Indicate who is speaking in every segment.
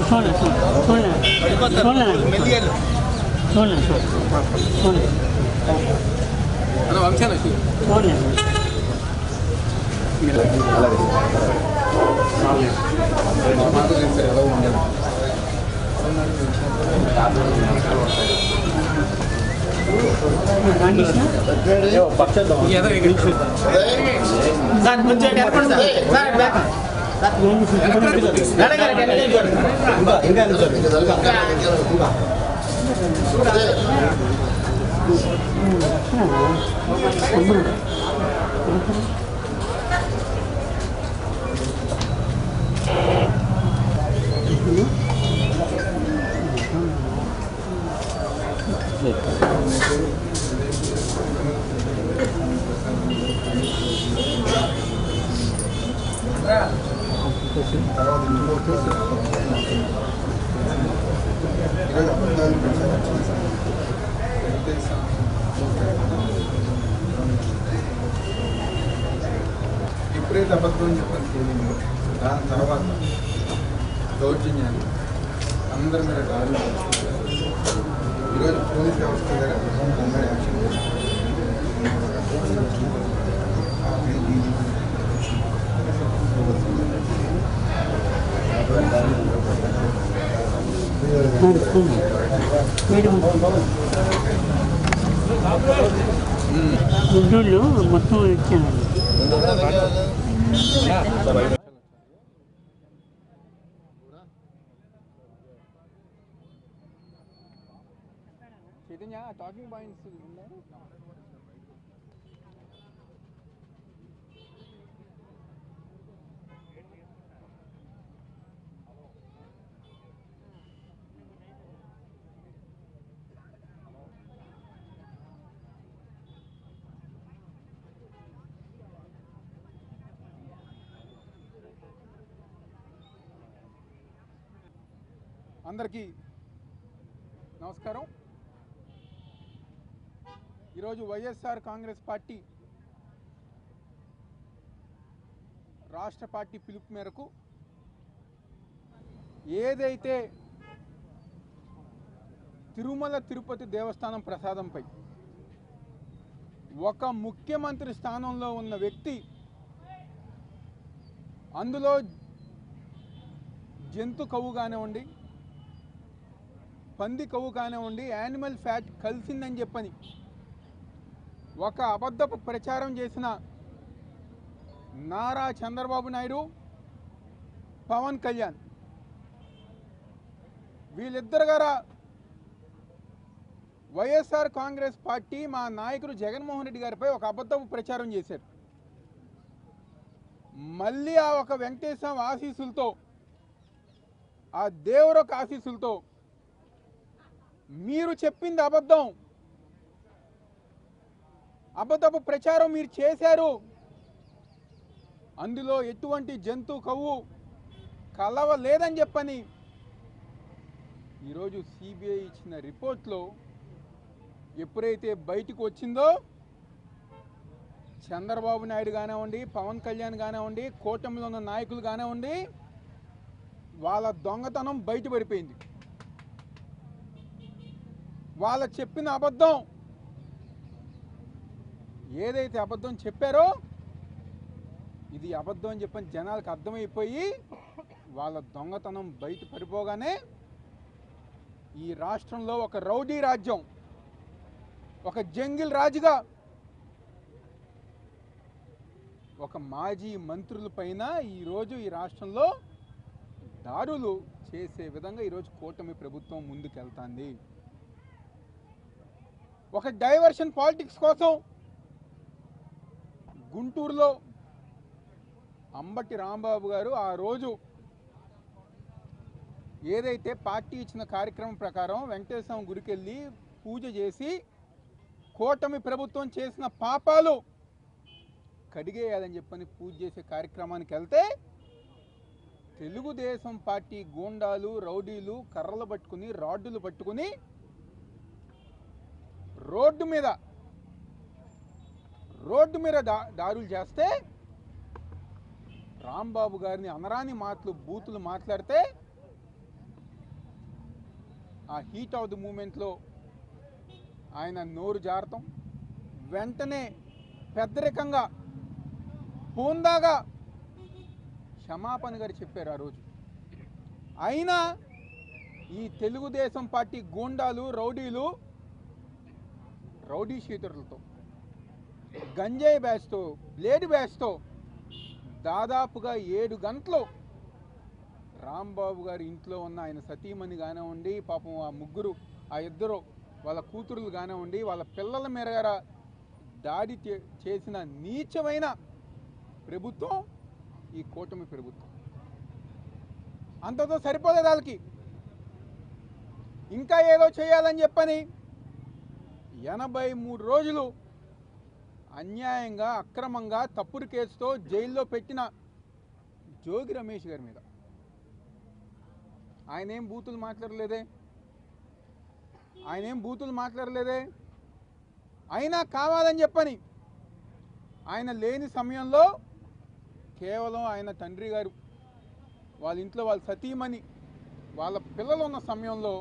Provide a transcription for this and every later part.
Speaker 1: చూడండి చూడండి చూడండి చూడండి చూడండి చూడండి రామకృష్ణ
Speaker 2: సార్ కొంచెం ఎక్కడ సార్ బ్యాక్ ఇంకా
Speaker 3: ఎప్పుడైతే అబద్ధం చెప్పని తెలియదు దాని తర్వాత దౌర్జన్యాలు అందరి మీద దాడులు చేస్తున్నారు. ఈరోజు పోలీస్ వ్యవస్థ దగ్గర దాని మీద యాక్షన్
Speaker 1: గుడ్డోళ్ళు మొత్తం ఇచ్చాను
Speaker 4: చైతన్య టాకింగ్ పాయింట్స్ అందరికీ నమస్కారం. ఈరోజు వైఎస్ఆర్ కాంగ్రెస్ పార్టీ రాష్ట్ర పార్టీ పిలుపు మేరకు ఏదైతే తిరుమల తిరుపతి దేవస్థానం ప్రసాదంపై ఒక ముఖ్యమంత్రి స్థానంలో ఉన్న వ్యక్తి అందులో జంతు కవ్వు కానివ్వండి పంది కొవ్వు కానివ్వండి యానిమల్ ఫ్యాట్ కలిసిందని చెప్పని. ఒక అబద్ధపు ప్రచారం చేసిన నారా చంద్రబాబు నాయుడు పవన్ కళ్యాణ్ వీళ్ళిద్దరు గారా వైఎస్ఆర్ కాంగ్రెస్ పార్టీ మా నాయకుడు జగన్మోహన్ రెడ్డి గారిపై ఒక అబద్ధపు ప్రచారం చేశారు. మళ్ళీ ఆ ఒక వెంకటేశ్వర ఆశీస్సులతో ఆ దేవుడొక ఆశీస్సులతో మీరు చెప్పింది అబద్ధం. అబద్ధపు ప్రచారం మీరు చేశారు. అందులో ఎటువంటి జంతు కవ్వు కలవ లేదని చెప్పని ఈరోజు సిబిఐ ఇచ్చిన రిపోర్ట్లో ఎప్పుడైతే బయటకు వచ్చిందో చంద్రబాబు నాయుడు కానివ్వండి పవన్ కళ్యాణ్ కానివ్వండి కూటమిలో ఉన్న నాయకులు కానివ్వండి వాళ్ళ దొంగతనం బయటపడిపోయింది. వాళ్ళ చెప్పిన అబద్ధం. ఏదైతే అబద్ధం చెప్పారో ఇది అబద్ధం అని చెప్పని జనాలకు అర్థమైపోయి వాళ్ళ దొంగతనం బయట పడిపోగానే ఈ రాష్ట్రంలో ఒక రౌడీ రాజ్యం ఒక జంగిల్ రాజుగా ఒక మాజీ మంత్రుల పైన ఈరోజు ఈ రాష్ట్రంలో దారులు చేసే విధంగా ఈరోజు కూటమి ప్రభుత్వం ముందుకెళ్తాంది. ఒక డైవర్షన్ పాలిటిక్స్ కోసం గుంటూరులో అంబటి రాంబాబు గారు ఆ రోజు ఏదైతే పార్టీ ఇచ్చిన కార్యక్రమం ప్రకారం వెంకటేశ్వరం గుడికెళ్ళి పూజ చేసి కూటమి ప్రభుత్వం చేసిన పాపాలు కడిగేయాలని చెప్పని పూజ చేసే కార్యక్రమానికి వెళ్తే తెలుగుదేశం పార్టీ గూండాలు రౌడీలు కర్రలు పట్టుకుని రాడ్డులు పట్టుకుని రోడ్డు మీద రోడ్డు మీద దా దారులు చేస్తే రాంబాబు గారిని అనరాని మాటలు బూతులు మాట్లాడితే ఆ హీట్ ఆఫ్ ది మూమెంట్లో ఆయన నోరు జారతం. వెంటనే పెద్దరికంగా పూందాగా క్షమాపణ గారు చెప్పారు ఆ రోజు. అయినా ఈ తెలుగుదేశం పార్టీ గూండాలు రౌడీలు రౌడీ షీటర్లతో గంజాయి బ్యాచ్తో బ్లేడ్ బ్యాచ్తో దాదాపుగా ఏడు గంటలు రాంబాబు గారి ఇంట్లో ఉన్న ఆయన సతీమణి కానివ్వండి పాపం ఆ ముగ్గురు ఆ ఇద్దరు వాళ్ళ కూతురులు కానివ్వండి వాళ్ళ పిల్లల మేర దాడి చే- చేసిన నీచమైన ప్రభుత్వం ఈ కూటమి ప్రభుత్వం. అంతతో సరిపోలేదు వాళ్ళకి. ఇంకా ఏదో చేయాలని చెప్పని ఎనభై మూడు రోజులు అన్యాయంగా అక్రమంగా తప్పుడు కేసుతో జైల్లో పెట్టిన జోగి రమేష్ గారి మీద. ఆయన ఏం బూతులు మాట్లాడలేదే? ఆయన ఏం బూతులు మాట్లాడలేదే? అయినా కావాలని చెప్పని ఆయన లేని సమయంలో కేవలం ఆయన తండ్రి గారు వాళ్ళ ఇంట్లో వాళ్ళ సతీమణి వాళ్ళ పిల్లలు ఉన్న సమయంలో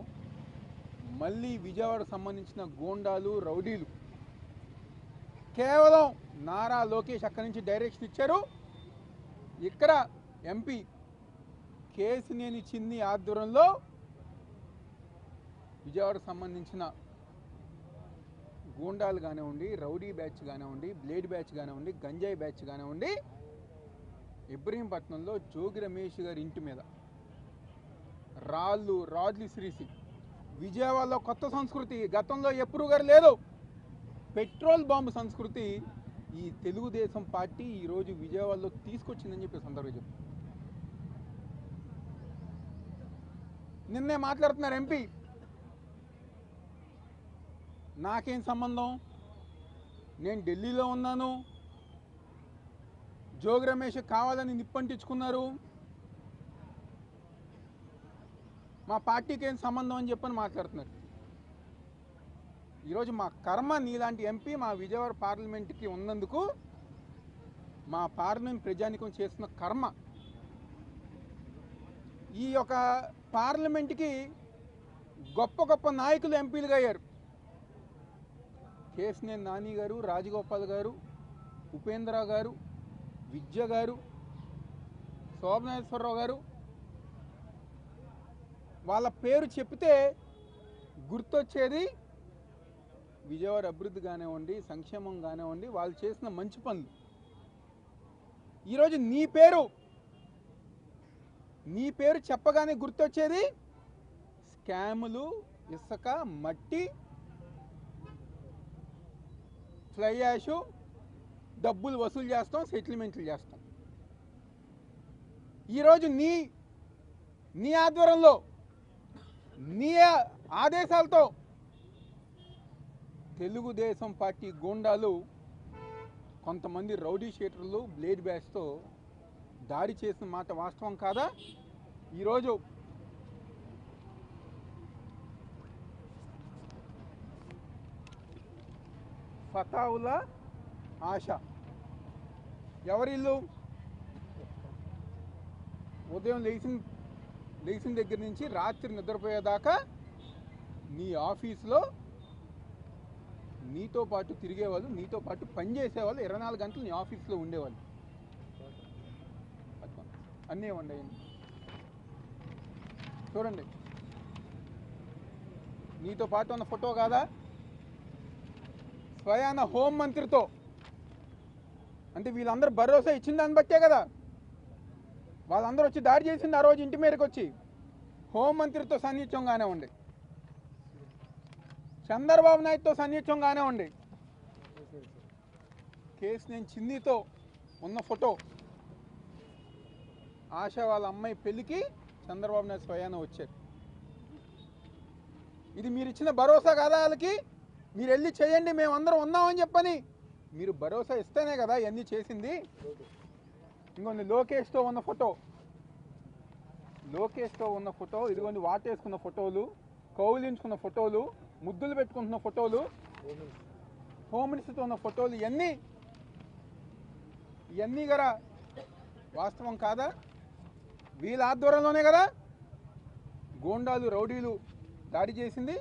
Speaker 4: మళ్ళీ విజయవాడ సంబంధించిన గోండాలు రౌడీలు. కేవలం నారా లోకేష్ అక్కడి నుంచి డైరెక్షన్ ఇచ్చారు. ఇక్కడ ఎంపీ కేసినేని చిన్ని ఆధ్వర్యంలో విజయవాడకు సంబంధించిన గూండాలు కానివ్వండి రౌడీ బ్యాచ్ కానివ్వండి బ్లేడ్ బ్యాచ్ కానివ్వండి గంజాయి బ్యాచ్ కానివ్వండి ఇబ్రహీంపట్నంలో జోగి రమేష్ గారి ఇంటి మీద రాళ్ళు రాడ్లు శ్రీసి విజయవాడలో కొత్త సంస్కృతి గతంలో ఎప్పుడు గారు లేదు. పెట్రోల్ బాంబు సంస్కృతి ఈ తెలుగుదేశం పార్టీ ఈరోజు విజయవాడలో తీసుకొచ్చిందని చెప్పి సందర్భంగా చెప్పు. నిన్నే మాట్లాడుతున్నారు ఎంపీ. నాకేం సంబంధం? నేను ఢిల్లీలో ఉన్నాను. జోగి రమేష్ కావాలని నిప్పంటించుకున్నారు. మా పార్టీకి ఏం సంబంధం అని చెప్పని మాట్లాడుతున్నారు. ఈరోజు మా కర్మ నీలాంటి ఎంపీ మా విజయవాడ పార్లమెంట్కి ఉన్నందుకు మా పార్లమెంట్ ప్రజానికం చేస్తున్న కర్మ. ఈ యొక్క పార్లమెంట్కి గొప్ప గొప్ప నాయకులు ఎంపీలుగా అయ్యారు. కేసినేని నాని గారు రాజగోపాల్ గారు ఉపేంద్ర గారు విద్య గారు శోభనేశ్వరరావు గారు వాళ్ళ పేరు చెప్తే గుర్తొచ్చేది విజయవాడ అభివృద్ధి కానివ్వండి సంక్షేమం కానివ్వండి వాళ్ళు చేసిన మంచి పనులు. ఈరోజు నీ పేరు నీ పేరు చెప్పగానే గుర్తొచ్చేది స్కాములు ఇసుక మట్టి ఫ్లై యాషు డబ్బులు వసూలు చేస్తాం సెటిల్మెంట్లు చేస్తాం. ఈరోజు నీ నీ ఆధ్వర్యంలో నీ ఆదేశాలతో తెలుగుదేశం పార్టీ గూండాలు కొంతమంది రౌడీ షీటర్లు బ్లేడ్ బ్యాష్తో దాడి చేసిన మాట వాస్తవం కాదా? ఈరోజు ఫతావుల ఆశ. ఎవరిల్లు? ఉదయం లేచిన లేచిన దగ్గర నుంచి రాత్రి నిద్రపోయేదాకా నీ ఆఫీస్లో నీతో పాటు తిరిగేవాళ్ళు నీతో పాటు పనిచేసేవాళ్ళు ఇరవై నాలుగు గంటలు నీ ఆఫీస్లో ఉండేవాళ్ళు. అన్నీ ఉండయండి చూడండి. నీతో పాటు ఉన్న ఫోటో కాదా? స్వయాన హోం మంత్రితో. అంటే వీళ్ళందరూ భరోసా ఇచ్చిన దాన్ని బట్టే కదా. వాళ్ళందరూ వచ్చి దాడి చేసింది ఆ రోజు ఇంటి మేరకు వచ్చి హోం మంత్రితో సన్నిహిత్యంగానే చంద్రబాబు నాయుడుతో సన్నిహిత్యంగానే ఉండి. కేసు నేను చిన్నితో ఉన్న ఫోటో. ఆశ వాళ్ళ అమ్మాయి పెళ్ళికి చంద్రబాబు నాయుడు స్వయాన వచ్చారు. ఇది మీరు ఇచ్చిన భరోసా కాదా వాళ్ళకి? మీరు వెళ్ళి చేయండి మేమందరం ఉన్నామని చెప్పని మీరు భరోసా ఇస్తేనే కదా ఇవన్నీ చేసింది? ఇంకొన్ని లోకేష్తో ఉన్న ఫోటో. లోకేష్తో ఉన్న ఫోటో ఇదిగోండి వాటేసుకున్న ఫోటోలు కౌలించుకున్న ఫోటోలు ముద్దులు పెట్టుకుంటున్న ఫోటోలు హోమ్ మినిస్టర్తో ఉన్న ఫోటోలు ఇవన్నీ ఇవన్నీ కదా వాస్తవం కాదా? వీళ్ళ ఆధ్వర్యంలోనే కదా గోండాలు రౌడీలు దాడి చేసింది?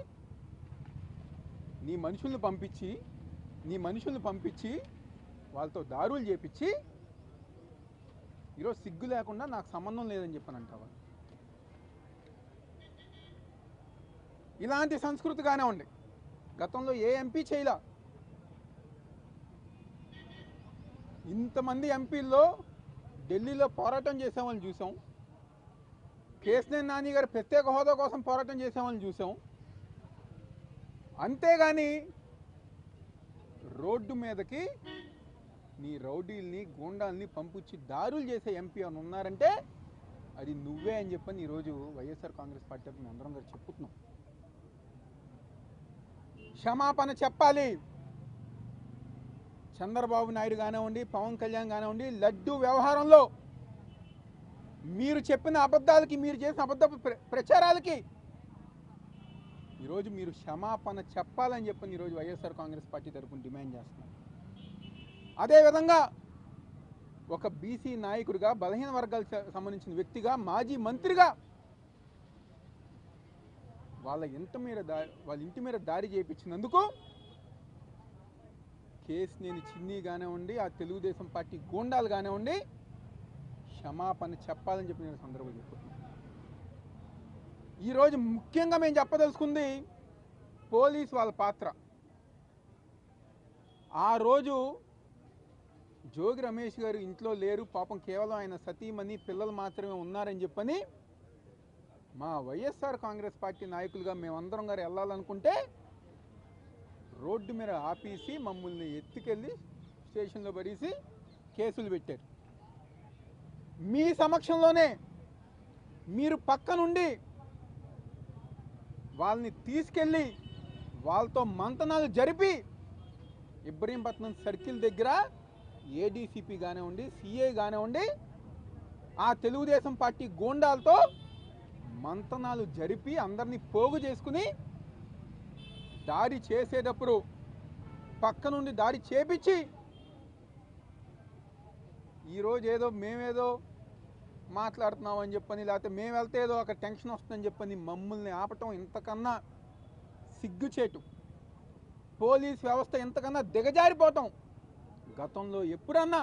Speaker 4: నీ మనుషుల్ని పంపించి నీ మనుషుల్ని పంపించి వాళ్ళతో దారులు చేపించి ఈరోజు సిగ్గు లేకుండా నాకు సంబంధం లేదని చెప్పని అంటావా ఇలాంటి సంస్కృతిగానే ఉంది గతంలో ఏ ఎంపీ చేయలా? ఇంతమంది ఎంపీల్లో ఢిల్లీలో పోరాటం చేసేవాళ్ళని చూసాం. కేసినే నాని గారు ప్రత్యేక హోదా కోసం పోరాటం చేసేవాళ్ళని చూసాం. అంతేగాని రోడ్డు మీదకి నీ రౌడీల్ని గూండాల్ని పంపించి దారులు చేసే ఎంపీ అని ఉన్నారంటే అది నువ్వే అని చెప్పని ఈరోజు వైఎస్ఆర్ కాంగ్రెస్ పార్టీ తరఫున అందరం గారు చెప్పుతున్నాం. క్షమాపణ చెప్పాలి. చంద్రబాబు నాయుడు కానివ్వండి పవన్ కళ్యాణ్ కానివ్వండి లడ్డు వ్యవహారంలో మీరు చెప్పిన అబద్ధాలకి మీరు చేసిన అబద్ధ ప్ర- ప్రచారాలకి ఈరోజు మీరు క్షమాపణ చెప్పాలని చెప్పని ఈరోజు వైఎస్ఆర్ కాంగ్రెస్ పార్టీ తరఫున డిమాండ్ చేస్తున్నాం అదేవిధంగా ఒక బీసీ నాయకుడిగా బలహీన వర్గాలకు సంబంధించిన వ్యక్తిగా మాజీ మంత్రిగా వాళ్ళ ఇంత మీద దా వాళ్ళ ఇంటి మీద దాడి చేయించినందుకు నేను చిన్ని కానివ్వండి ఆ తెలుగుదేశం పార్టీ గూండాలు కానివ్వండి క్షమాపణ చెప్పాలని చెప్పి నేను సందర్భం చెప్పుతున్నాను ఈరోజు ముఖ్యంగా మేము చెప్పదలుచుకుంది పోలీస్ వాళ్ళ పాత్ర. ఆ రోజు జోగి రమేష్ గారు ఇంట్లో లేరు పాపం కేవలం ఆయన సతీమణి పిల్లలు మాత్రమే ఉన్నారని చెప్పని మా వైఎస్ఆర్ కాంగ్రెస్ పార్టీ నాయకులుగా మేమందరం గారు వెళ్ళాలనుకుంటే రోడ్డు మీద ఆపేసి మమ్మల్ని ఎత్తుకెళ్ళి స్టేషన్లో పడేసి కేసులు పెట్టారు. మీ సమక్షంలోనే మీరు పక్కనుండి వాళ్ళని తీసుకెళ్ళి వాళ్ళతో మంతనాలు జరిపి ఇబ్రహీంపట్నం సర్కిల్ దగ్గర ఏడీసీపీ కానివ్వండి సిఐ కానివ్వండి ఆ తెలుగుదేశం పార్టీ గూండాలతో మంతనాలు జరిపి అందరినీ పోగు చేసుకుని దాడి చేసేటప్పుడు పక్క నుండి దాడి చేపించి ఈరోజు ఏదో మేమేదో మాట్లాడుతున్నాం అని చెప్పని లేకపోతే మేము వెళ్తే ఏదో ఒక టెన్షన్ వస్తుందని చెప్పని మమ్మల్ని ఆపటం ఇంతకన్నా సిగ్గుచేటు. పోలీస్ వ్యవస్థ ఇంతకన్నా దిగజారిపోవటం. గతంలో ఎప్పుడన్నా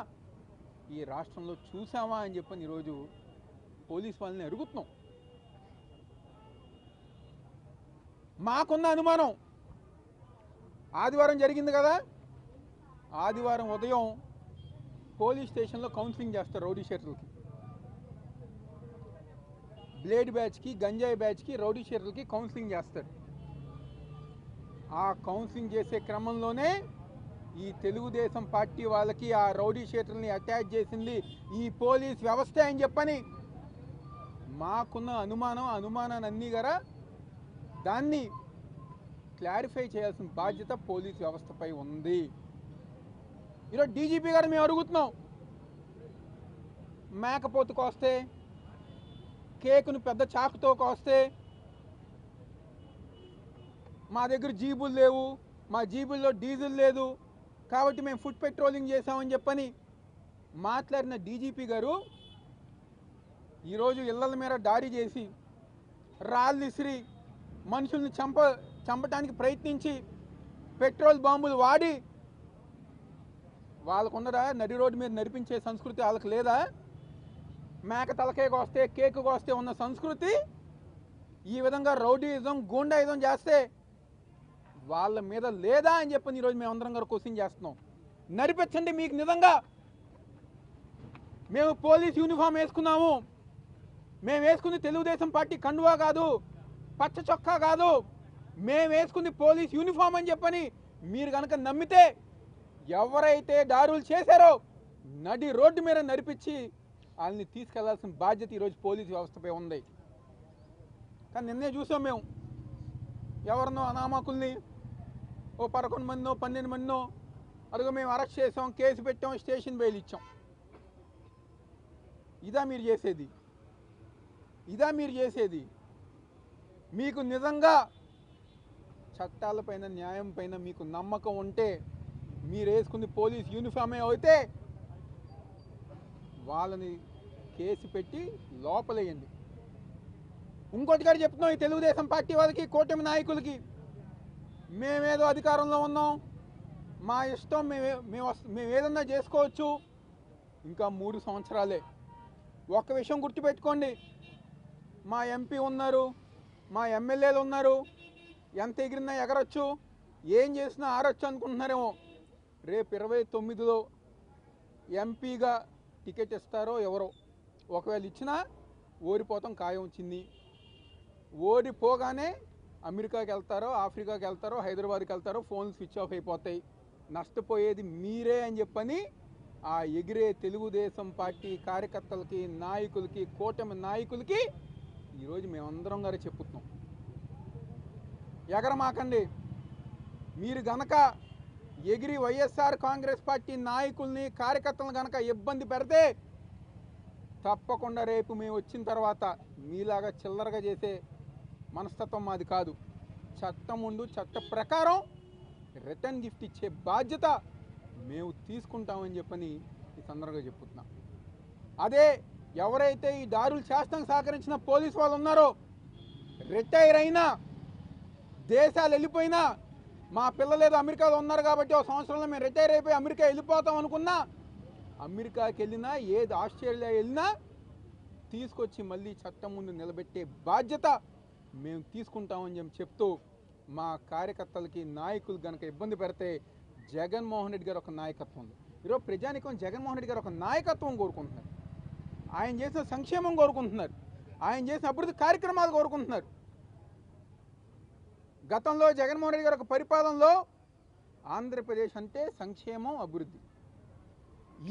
Speaker 4: ఈ రాష్ట్రంలో చూసామా అని చెప్పని ఈరోజు పోలీస్ వాళ్ళని అడుగుతున్నాం. మాకున్న అనుమానం ఆదివారం జరిగింది కదా ఆదివారం ఉదయం పోలీస్ స్టేషన్లో కౌన్సిలింగ్ చేస్తారు రౌడీ షీటర్లకి బ్లేడ్ బ్యాచ్కి గంజాయి బ్యాచ్కి రౌడీ షీటర్లకి కౌన్సిలింగ్ చేస్తారు. ఆ కౌన్సిలింగ్ చేసే క్రమంలోనే ఈ తెలుగుదేశం పార్టీ వాళ్ళకి ఆ రౌడీ షీటర్ని అటాచ్ చేసింది ఈ పోలీస్ వ్యవస్థ అని చెప్పని మాకున్న అనుమానం అనుమానాన్ని అన్నీ గారా దాన్ని క్లారిఫై చేయాల్సిన బాధ్యత పోలీస్ వ్యవస్థపై ఉంది. ఈరోజు డీజీపీ గారు మేము అడుగుతున్నాం మేకపోతు కోస్తే కేకును పెద్ద చాకుతో కోస్తే మా దగ్గర జీబులు లేవు మా జీబుల్లో డీజిల్ లేదు కాబట్టి మేము ఫుడ్ పెట్రోలింగ్ చేసామని చెప్పని మాట్లాడిన డీజీపీ గారు ఈరోజు ఇళ్ళల మీద దాడి చేసి రాళ్ళు ఇసిరి మనుషుల్ని చంప చంపటానికి ప్రయత్నించి పెట్రోల్ బాంబులు వాడి వాళ్ళకున్నదా? నడి రోడ్డు మీద నడిపించే సంస్కృతి వాళ్ళకి లేదా? మేక తలకే వస్తే కేకు వస్తే ఉన్న సంస్కృతి ఈ విధంగా రౌడీయిజం గూండాయిజం చేస్తే వాళ్ళ మీద లేదా అని చెప్పని ఈరోజు మేమందరం గారు క్వశ్చన్ చేస్తున్నాం. నడిపించండి మీకు నిజంగా. మేము పోలీస్ యూనిఫామ్ వేసుకున్నాము. మేము వేసుకుంది తెలుగుదేశం పార్టీ కండువా కాదు పచ్చ చొక్కా కాదు. మేము వేసుకుంది పోలీస్ యూనిఫామ్ అని చెప్పని మీరు కనుక నమ్మితే ఎవరైతే దారులు చేశారో నడి రోడ్డు మీద నడిపించి వాళ్ళని తీసుకెళ్ళాల్సిన బాధ్యత ఈరోజు పోలీస్ వ్యవస్థపై ఉంది. కానీ నిన్నే చూసాం మేము. ఎవరినో అనామకుల్ని ఓ పదకొండు మందినో పన్నెండు మందినో అదిగో మేము అరెస్ట్ చేసాం కేసు పెట్టాం స్టేషన్ బెయిల్ ఇచ్చాం ఇదా మీరు చేసేది. ఇదా మీరు చేసేది. మీకు నిజంగా చట్టాలపైన న్యాయం పైన మీకు నమ్మకం ఉంటే మీరు వేసుకుంది పోలీస్ యూనిఫామే అయితే వాళ్ళని కేసు పెట్టి లోపలేయండి. ఇంకోటి గారు చెప్తున్నాం ఈ తెలుగుదేశం పార్టీ వాళ్ళకి కూటమి నాయకులకి మేమేదో అధికారంలో ఉన్నాం. మా ఇష్టం మేమే మేము మేము ఏదన్నా చేసుకోవచ్చు. ఇంకా మూడు సంవత్సరాలే. ఒక్క విషయం గుర్తుపెట్టుకోండి. మా ఎంపీ ఉన్నారు మా ఎమ్మెల్యేలు ఉన్నారు. ఎంత ఎగిరినా ఎగరొచ్చు ఏం చేసినా ఆరొచ్చు అనుకుంటున్నారేమో. రేపు ఇరవై తొమ్మిదిలో ఎంపీగా టికెట్ ఇస్తారో ఎవరో. ఒకవేళ ఇచ్చినా ఓడిపోతాం ఖాయం వచ్చింది. ఓడిపోగానే అమెరికాకి వెళ్తారో ఆఫ్రికాకి వెళ్తారో హైదరాబాద్కి వెళ్తారో ఫోన్లు స్విచ్ ఆఫ్ అయిపోతాయి. నష్టపోయేది మీరే అని చెప్పని ఆ ఎగిరే తెలుగుదేశం పార్టీ కార్యకర్తలకి నాయకులకి కూటమి నాయకులకి ఈరోజు మేమందరం గారు చెప్పుతున్నాం. ఎగరమాకండి. మీరు గనక ఎగిరి వైఎస్ఆర్ కాంగ్రెస్ పార్టీ నాయకుల్ని కార్యకర్తలను గనక ఇబ్బంది పెడితే తప్పకుండా రేపు మేము వచ్చిన తర్వాత మీలాగా చిల్లరగా చేసే మనస్తత్వం మాది కాదు. చట్టం ముందు చట్ట ప్రకారం రిటర్న్ గిఫ్ట్ ఇచ్చే బాధ్యత మేము తీసుకుంటామని చెప్పని ఈ సందర్భంగా చెప్పుతున్నాం. అదే ఎవరైతే ఈ దారులు చేస్తాం సహకరించిన పోలీసు వాళ్ళు ఉన్నారో రిటైర్ అయినా దేశాలు వెళ్ళిపోయినా మా పిల్లలు ఏదో అమెరికాలో ఉన్నారు కాబట్టి ఒక సంవత్సరంలో మేము రిటైర్ అయిపోయి అమెరికా వెళ్ళిపోతాం అనుకున్నా అమెరికాకి వెళ్ళినా ఏది ఆస్ట్రేలియా వెళ్ళినా తీసుకొచ్చి మళ్ళీ చట్టం ముందు నిలబెట్టే బాధ్యత మేము తీసుకుంటామని చెప్పి చెప్తూ మా కార్యకర్తలకి నాయకులు కనుక ఇబ్బంది పెడితే జగన్మోహన్ రెడ్డి గారు ఒక నాయకత్వం ఉంది. ఈరోజు ప్రజానికం జగన్మోహన్ రెడ్డి గారు ఒక నాయకత్వం కోరుకుంటున్నారు. ఆయన చేసిన సంక్షేమం కోరుకుంటున్నారు. ఆయన చేసిన అభివృద్ధి కార్యక్రమాలు కోరుకుంటున్నారు. గతంలో జగన్మోహన్ రెడ్డి గారి ఒక పరిపాలనలో ఆంధ్రప్రదేశ్ అంటే సంక్షేమం అభివృద్ధి.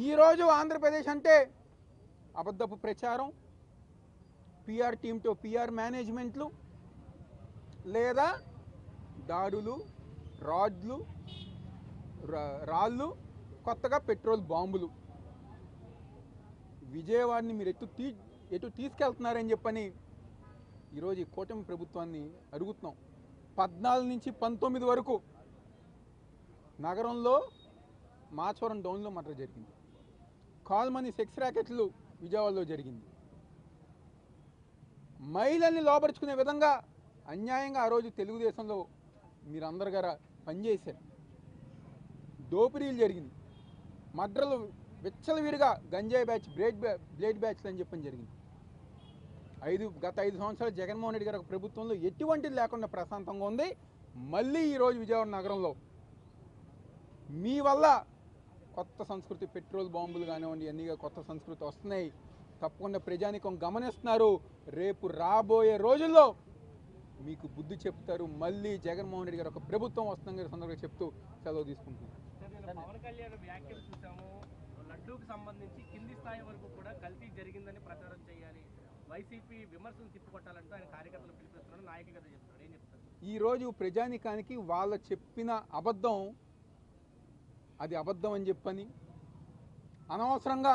Speaker 4: ఈరోజు ఆంధ్రప్రదేశ్ అంటే అబద్ధపు ప్రచారం పిఆర్ టీంతో పిఆర్ మేనేజ్మెంట్లు లేదా దాడులు రాడ్లు రా- రాళ్ళు కొత్తగా పెట్రోల్ బాంబులు. విజయవాడని మీరు ఎటు తీ ఎటు తీసుకెళ్తున్నారని చెప్పని ఈరోజు ఈ కూటమి ప్రభుత్వాన్ని అడుగుతున్నాం. పద్నాలుగు నుంచి పంతొమ్మిది వరకు నగరంలో మాచవరం డౌన్లో మర్డర్ జరిగింది. కాల్మని సెక్స్ ర్యాకెట్లు విజయవాడలో జరిగింది. మహిళల్ని లోపరుచుకునే విధంగా అన్యాయంగా ఆ రోజు తెలుగుదేశంలో మీరందరు గారు పనిచేశారు దోపిడీలు జరిగింది. మడ్రలు విచ్చలవిడిగా గంజాయి బ్యాచ్ బ్లేడ్ బ్యా బ్లేడ్ బ్యాచ్లు అని చెప్పని జరిగింది. ఐదు గత ఐదు సంవత్సరాలు జగన్మోహన్ రెడ్డి గారి ప్రభుత్వంలో ఎటువంటిది లేకుండా ప్రశాంతంగా ఉంది. మళ్ళీ ఈరోజు విజయవాడ నగరంలో మీ వల్ల కొత్త సంస్కృతి పెట్రోల్ బాంబులు కానివ్వండి అన్నీగా కొత్త సంస్కృతి వస్తున్నాయి. తప్పకుండా ప్రజానికం గమనిస్తున్నారు. రేపు రాబోయే రోజుల్లో మీకు బుద్ధి చెప్తారు. మళ్ళీ జగన్మోహన్ రెడ్డి గారు ఒక ప్రభుత్వం వస్తుందని సందర్భంగా చెప్తూ సెలవు తీసుకుంటున్నాను.
Speaker 2: నిన్న పవన్ కళ్యాణ్ వ్యాఖ్యలు చూసాము. లడ్డూకి సంబంధించి కింది స్థాయి వరకు కూడా కల్తీ జరిగిందని ప్రచారం చేయాలి. వైసీపీ విమర్శలు తిప్పుకొట్టాలంటూ ఆయన కార్యకర్తలు పిలిపిస్తున్నాడు నాయకులు కదా చెప్తారు ఏం చెప్తారు?
Speaker 4: ఈరోజు ప్రజానికానికి వాళ్ళ చెప్పిన అబద్ధం అది అబద్ధం అని చెప్పని అనవసరంగా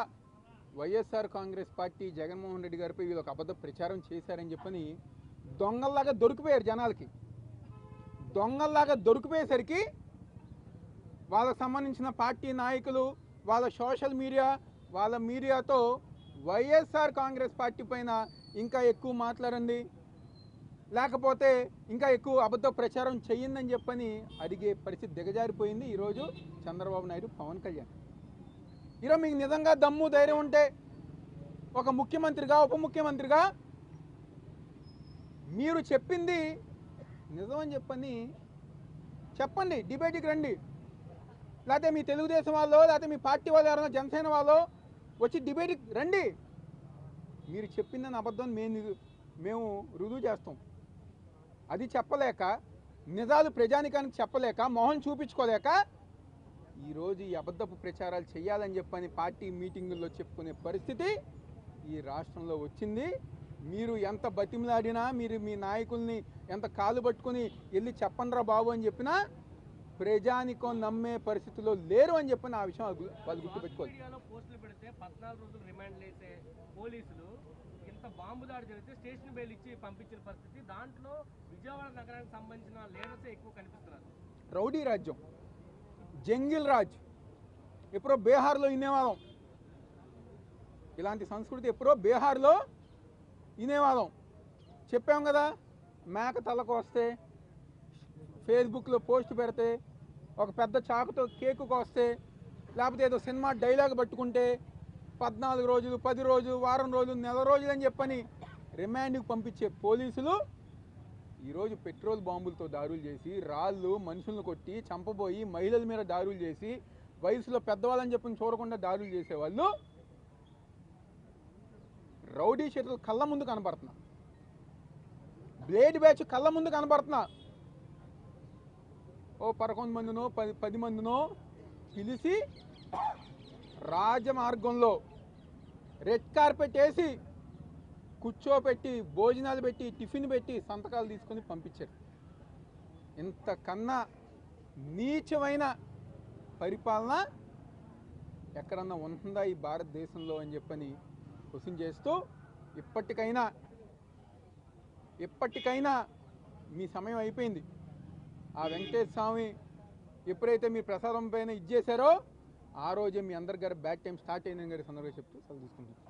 Speaker 4: వైఎస్ఆర్ కాంగ్రెస్ పార్టీ జగన్మోహన్ రెడ్డి గారిపై వీళ్ళు ఒక అబద్ధ ప్రచారం చేశారని చెప్పని దొంగల్లాగా దొరికిపోయారు జనాలకి. దొంగల్లాగా దొరికిపోయేసరికి వాళ్ళకు సంబంధించిన పార్టీ నాయకులు వాళ్ళ సోషల్ మీడియా వాళ్ళ మీడియాతో వైఎస్ఆర్ కాంగ్రెస్ పార్టీ పైన ఇంకా ఎక్కువ మాట్లాడండి లేకపోతే ఇంకా ఎక్కువ అబద్ధ ప్రచారం చెయ్యిందని చెప్పని అడిగే పరిస్థితి దిగజారిపోయింది ఈరోజు చంద్రబాబు నాయుడు పవన్ కళ్యాణ్. ఈరోజు మీకు నిజంగా దమ్ము ధైర్యం ఉంటే ఒక ముఖ్యమంత్రిగా ఉప ముఖ్యమంత్రిగా మీరు చెప్పింది నిజం అని చెప్పని చెప్పండి డిబేట్కి రండి. లేకపోతే మీ తెలుగుదేశం వాళ్ళు లేకపోతే మీ పార్టీ వాళ్ళు ఎవరైనా జనసేన వాళ్ళు వచ్చి డిబేట్కి రండి. మీరు చెప్పిందని అబద్ధం మేము మేము రుజువు చేస్తాం. అది చెప్పలేక నిజాలు ప్రజానికానికి చెప్పలేక మొహం చూపించుకోలేక ఈరోజు ఈ అబద్ధపు ప్రచారాలు చేయాలని చెప్పని పార్టీ మీటింగుల్లో చెప్పుకునే పరిస్థితి ఈ రాష్ట్రంలో వచ్చింది. మీరు ఎంత బతిమలాడినా మీరు మీ నాయకుల్ని ఎంత కాలు పట్టుకుని వెళ్ళి చెప్పండ్రా బాబు అని చెప్పినా ప్రజానికం నమ్మే పరిస్థితిలో లేరు అని చెప్పిన ఆ విషయం వాళ్ళు గుర్తుపెట్టుకోవాలి
Speaker 2: మీడియాలో పోస్టులు పెడితే పద్నాలుగు రోజులు రిమాండ్ వేసే పోలీసులు కింద ఇంత బాంబు దాడి జరిగితే స్టేషన్ బెయిల్ ఇచ్చి పంపించిన పరిస్థితి. దాంట్లో విజయవాడ నగరానికి సంబంధించిన లీడర్స్ ఎక్కువ కనిపిస్తున్నారు.
Speaker 4: రౌడీ రాజ్యం. జంగిల్ రాజ్. ఎప్పుడో బీహార్లో వినేవాళ్ళం. ఇలాంటి సంస్కృతి ఎప్పుడో బీహార్లో వినేవాదం. చెప్పాం కదా మేక తలకు వస్తే ఫేస్బుక్లో పోస్ట్ పెడితే ఒక పెద్ద చాకుతో కేకు కోస్తే లేకపోతే ఏదో సినిమా డైలాగ్ పట్టుకుంటే పద్నాలుగు రోజులు పది రోజులు వారం రోజులు నెల రోజులు అని చెప్పని రిమాండ్కి పంపించే పోలీసులు ఈరోజు పెట్రోల్ బాంబులతో దారులు చేసి రాళ్ళు మనుషులను కొట్టి చంపబోయి మహిళల మీద దారులు చేసి వయసులో పెద్దవాళ్ళని చెప్పని చూడకుండా దారులు చేసేవాళ్ళు రౌడీ షీటలు కళ్ళ ముందు కనబడుతున్నా బ్లేడ్ బ్యాచ్ కళ్ళ ముందు కనబడుతున్నా ఓ పదకొండు మందినో పది పది మందినో పిలిచి రాజమార్గంలో రెడ్ కార్పెట్ వేసి కూర్చోపెట్టి భోజనాలు పెట్టి టిఫిన్ పెట్టి సంతకాలు తీసుకొని పంపించారు. ఇంతకన్నా నీచమైన పరిపాలన ఎక్కడన్నా ఉంటుందా ఈ భారతదేశంలో అని చెప్పని క్వశ్చన్ చేస్తూ ఇప్పటికైనా ఇప్పటికైనా మీ సమయం అయిపోయింది. ఆ వెంకటేశ్వర స్వామి ఎప్పుడైతే మీ ప్రసాదం పైన ఇచ్చేసారో ఆ రోజే మీ అందరి గారి బ్యాడ్ టైం స్టార్ట్ అయిందని గారి సందర్భంగా చెప్తూ సెలవు తీసుకుంటున్నాను